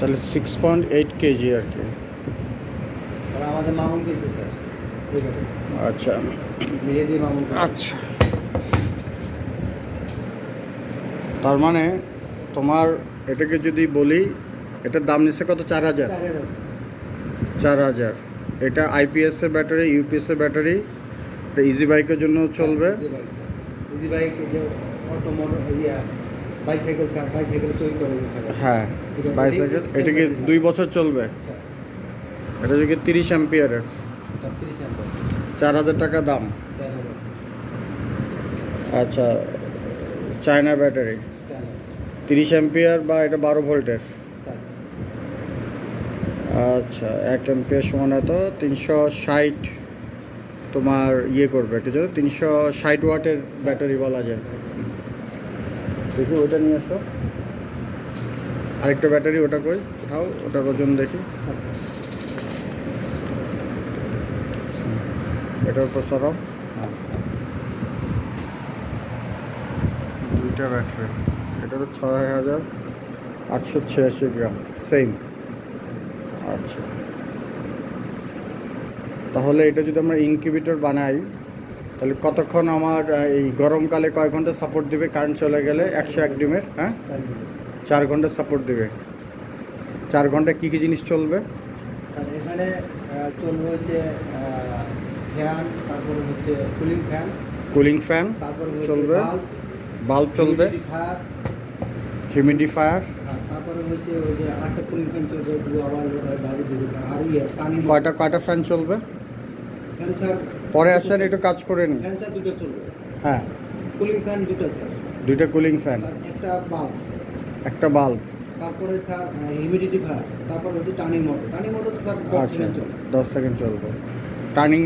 তাহলে six point eight KG আর কি। আমাদের মামুন স্যার। আচ্ছা। আচ্ছা। তার মানে তোমার এটাকে যদি বলি এটার দাম নিচ্ছে কত? চার হাজার। চার হাজার এটা আইপিএস এর ব্যাটারি ইউপিএস এর ব্যাটারি। এটা ইজি বাইকের জন্য চলবে। Easy bike auto motor bicycle bicycle তৈরি করে হ্যাঁ বাইসাইকেল এটা কি দুই বছর চলবে? স্যার এটা যদি তিরিশ অ্যাম্পিয়ারের চার হাজার টাকা দাম। আচ্ছা চায়না ব্যাটারি তিরিশ অ্যাম্পিয়ার বা এটা বারো ভোল্টের? আচ্ছা এক অ্যাম্পিয়ার সমান হয়তো তিনশো ষাট তোমার ইয়ে করবে আছে তিনশো ষাট ওয়াটের ব্যাটারি বলা যায়। দেখি ওটা নিয়ে আসো আরেকটা ব্যাটারি ওটা কই? উঠাও, ওটার ওজন দেখি। এটার উপর সরাও। দুইটা ব্যাটারি। এটা তো ছয় হাজার আটশো ছিয়াশি গ্রাম সেম আচ্ছা। তাহলে এটা যদি আমরা ইনকিউবেটর বানাই তাহলে কতক্ষণ আমার এই গরমকালে কয় ঘণ্টা সাপোর্ট দিবে? কারেন্ট চলে গেলে একশো এক ডিমের হ্যাঁ? চার ঘণ্টা সাপোর্ট দিবে। চার ঘণ্টা কী কী জিনিস চলবে? এখানে চলবে হচ্ছে ফ্যান তারপরে হচ্ছে কুলিং ফ্যান কুলিং ফ্যান তারপরে চলবে। বাল্ব চলবে। ফায়ার হিউমিডিফায়ার তারপরে হচ্ছে ওই যে আটটা কুলিং ফ্যান চলবে আবার বাইরে দিকে আর ইয়ে কয়টা কয়টা ফ্যান চলবে? পরে আসেন একটু কাজ করে নিন। ফ্যান স্যার দুটো চলবে। হ্যাঁ। কুলিং ফ্যান দুটো স্যার দুইটা কুলিং ফ্যান একটা বাল্ব একটা বাল্ব তারপরে স্যার হিউমিডিটি ফায়ার তারপর হচ্ছে টার্নিং মোটর টার্নিং মোটর তো স্যার আচ্ছা দশ সেকেন্ড চলবে। টার্নিং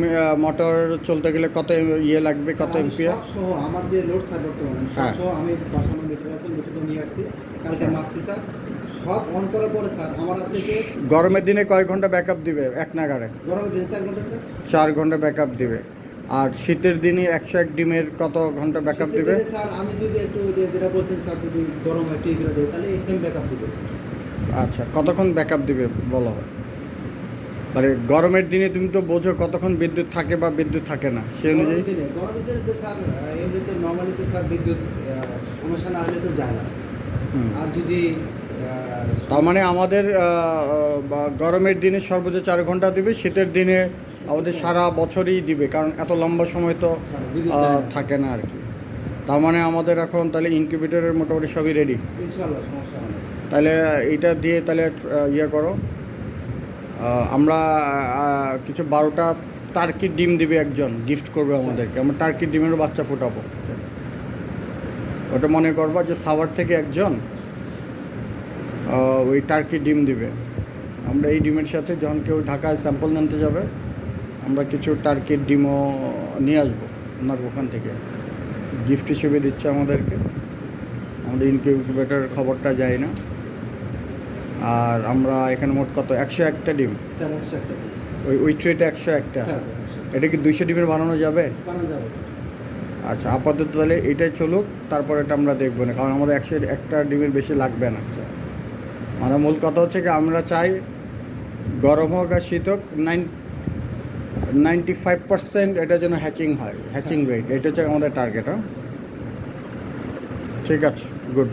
মোটর চলতে গেলে কত ইয়ে লাগবে কত এমপিয়ার সহ আমার যে লোড স্যার বর্তমানে হ্যাঁ। সহ আমি বাসানো মিটার আছে মিটার নিয়ে আসছি। কালকে মাপছি স্যার। সব অন করার পরে স্যার আমার থেকে গরমের দিনে কয় ঘণ্টা ব্যাকআপ দিবে? এক নাগারে গরমের দিনে চার ঘণ্টা স্যার চার ঘণ্টা ব্যাকআপ দিবে। আর শীতের দিনে একশো এক ডিমের কত ঘণ্টা ব্যাকআপ দিবে? স্যার আমি যদি একটু ওই যে যেটা বলছেন স্যার যদি গরম একটু ইয়ে দেয় তাহলে সেম ব্যাকআপ দিবে স্যার আচ্ছা কতক্ষণ ব্যাকআপ দিবে বলো? মানে গরমের দিনে তুমি তো বোঝো কতক্ষণ বিদ্যুৎ থাকে বা বিদ্যুৎ থাকে না সেই অনুযায়ী। গরমের দিনে তো স্যার এমনিতে নর্মালি তো স্যার বিদ্যুৎ সমস্যা না হলে তো যায় না আর যদি তার মানে আমাদের বা গরমের দিনে সর্বোচ্চ চার ঘণ্টা দিবে শীতের দিনে আমাদের সারা বছরই দিবে কারণ এত লম্বা সময় তো। থাকে না আর কি। তার মানে আমাদের এখন তাহলে ইনকিউবেটরের মোটামুটি সবই রেডি। তাহলে এইটা দিয়ে তাহলে ইয়ে করো। আমরা কিছু বারোটা টার্কির ডিম দিবে একজন গিফট করবে আমাদেরকে। আমরা টার্কির ডিমেরও বাচ্চা ফোটাবো। ওটা মনে করবা যে সাভার থেকে একজন ওই টার্কি ডিম দিবে। আমরা এই ডিমের সাথে যখন কেউ ঢাকায় স্যাম্পল নিতে যাবে আমরা কিছু টার্কির ডিমও নিয়ে আসব ওনার ওখান থেকে। গিফট হিসেবে দিচ্ছে আমাদেরকে। আমাদের ইনকিউবেটার খবরটা যায় না। আর আমরা এখানে মোট কত? একশো একটা ডিম। ওই ওই ট্রেটা একশো একটা। এটা কি দুইশো ডিমের বানানো যাবে? আচ্ছা আপাতত তাহলে এটাই চলুক তারপর এটা আমরা দেখব না কারণ আমাদের একশো একটা ডিমের বেশি লাগবে না। মানে মূল কথা হচ্ছে কি, আমরা চাই গরম হোক আর শীত হোক, নাইন নাইনটি ফাইভ পার্সেন্ট এটা যেন হ্যাচিং হয় হ্যাচিং রেট এটা হচ্ছে আমাদের টার্গেট হ্যাঁ? ঠিক আছে গুড